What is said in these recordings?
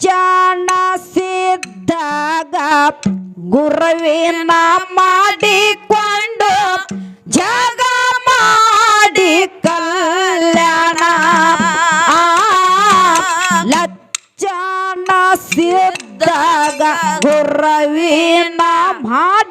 ಜಾಣ ಸಿದ್ದಾಗ ಗುರುವಿನ ಮಾಡಿಕೊಂಡು ಜಗ ಮಾಡಿ ಕಲ್ಯಾಣ. ಲಜ್ಜಾನ ಸಿದ್ದಾಗ ಗುರುವಿನ ಮಾಡಿ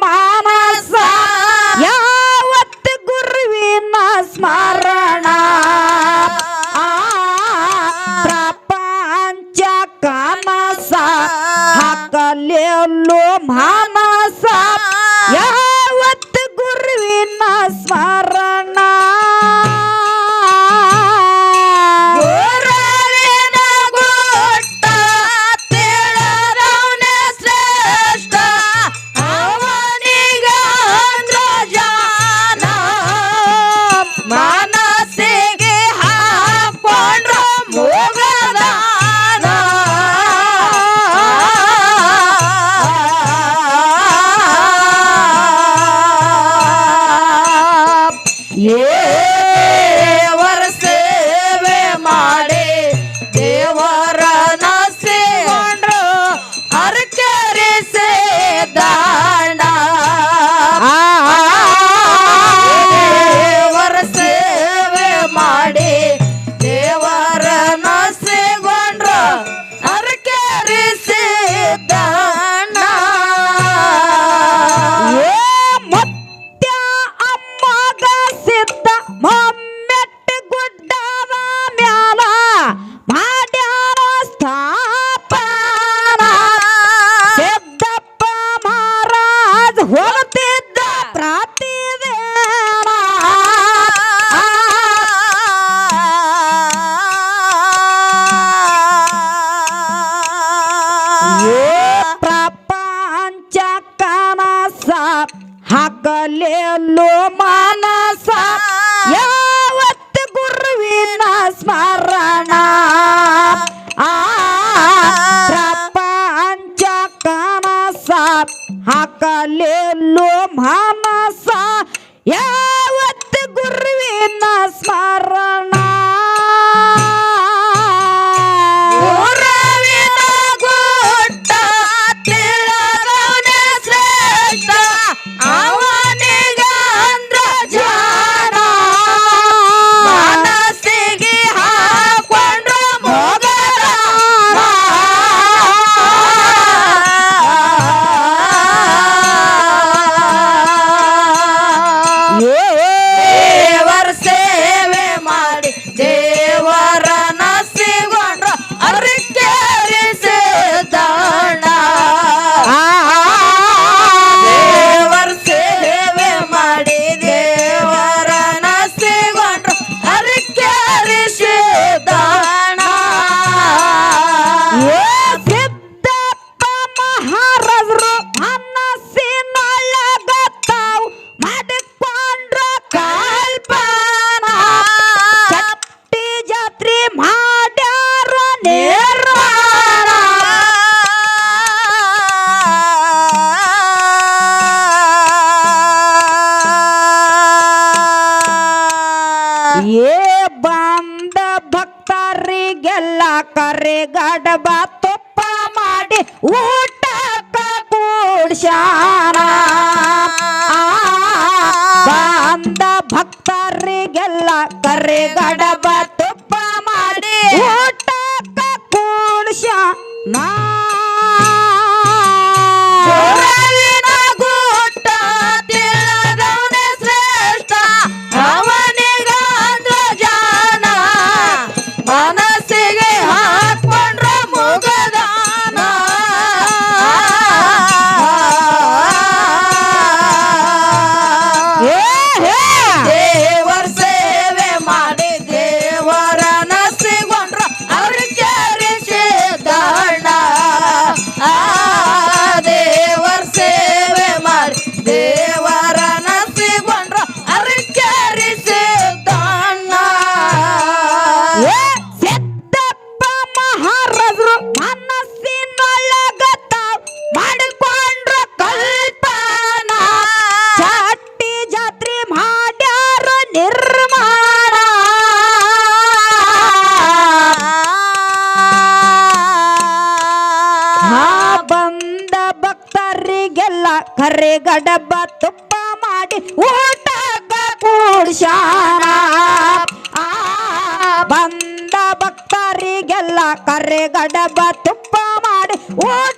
somebody. ಪ್ರಪಂಚ ಕನಸ ಹಾಕಲೇಲು ಮಾನಸ ಯಾವತ್ತು ಗುರುವಿನ ಸ್ಮರಣ? ಆ ಪ್ರಪಂಚ ಕನಸ ಹಾಕಲೇಲು ಮಾನಸ ಯಾವತ್ತು ಗುರುವಿನ ಊಟ ಕೂಡ್ಸ್ಯಾ? ಊಟಕ ಆ ಬಂದ ಭಕ್ತರಿಗೆಲ್ಲ ಕರೆಗಡಬ ತುಪ್ಪ ಮಾಡಿ. ಊಟ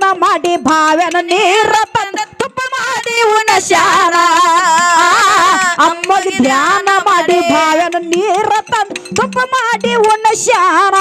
ಪೂರ್ಣ ಮಾಡಿ ಭಾವ್ಯನ ನೀರ ತಂದ ತುಪ್ಪ ಮಾಡಿ ಉಣಶ್ಯಾರ ಅಮ್ಮಗ ಧ್ಯಾನ ಮಾಡಿ ಭಾವ್ಯನ ನೀರ ತಂದ ತುಪ್ಪ ಮಾಡಿ ಉಣಶ್ಯಾರ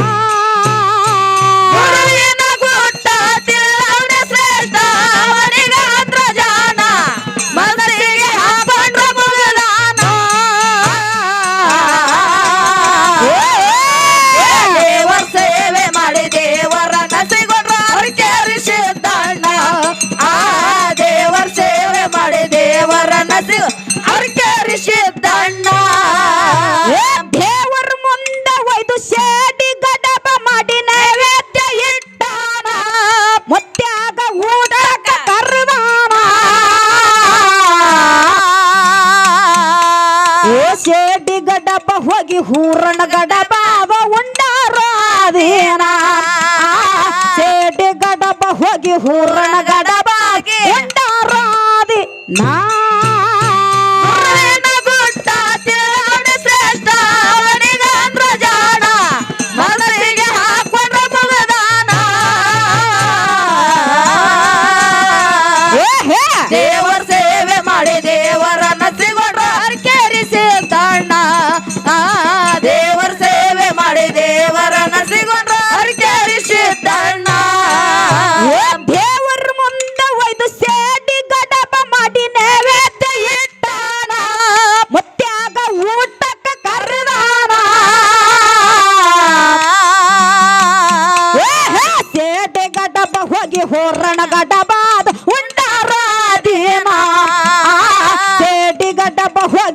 ಪೂರ್ಣ ಗಡ ಬಾಬ ಉಂಡಾರೋ ಅದೇನ ಸೇಡಿ ಗಡಬ ಹೋಗಿ ಪೂರ್ಣ ಗಡ ಬಾಗಿ ನಾ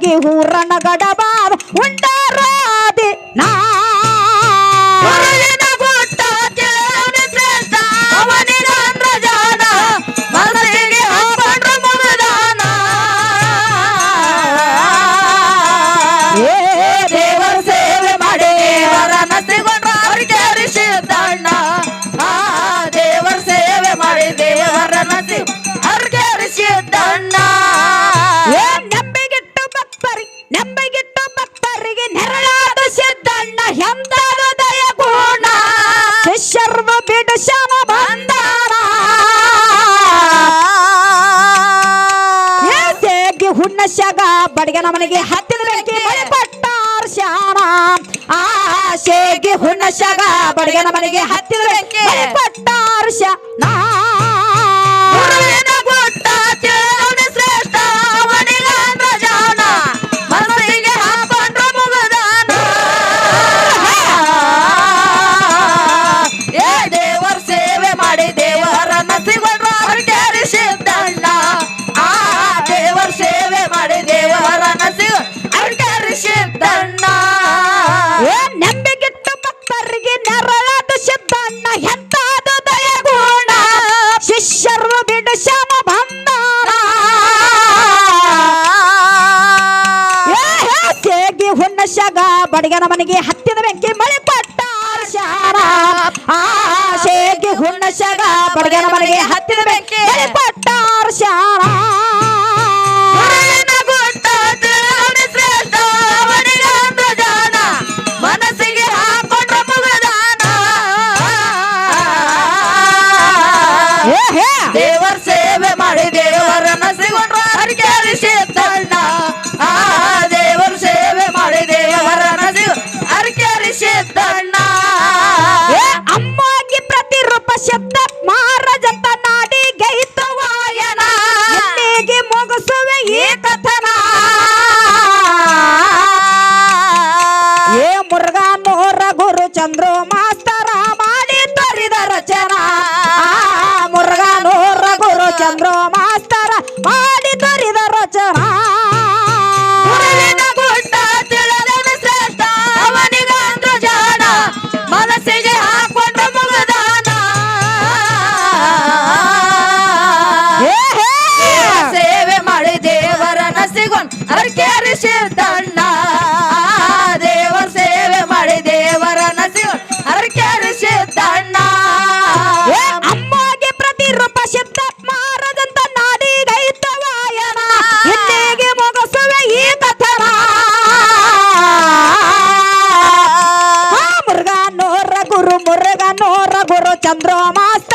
ಹೋಗಿ ಹೂರನ ಗಡಬಾದ ಉಂಟ ಬಡಗನ ಮನೆಗೆ ಹತ್ತಿದ್ರೆ ಪಟ್ಟ ನಾ ನನಗೆ ಹತ್ತಿದ ಬೆಂಕಿ ಮಳೆ ಕೊಟ್ಟ ಆಶೆಗೆ ಹುಣಸಗ ಬಡಗನ ಮನೆಗೆ চন্দ্রমা Chandra Mas.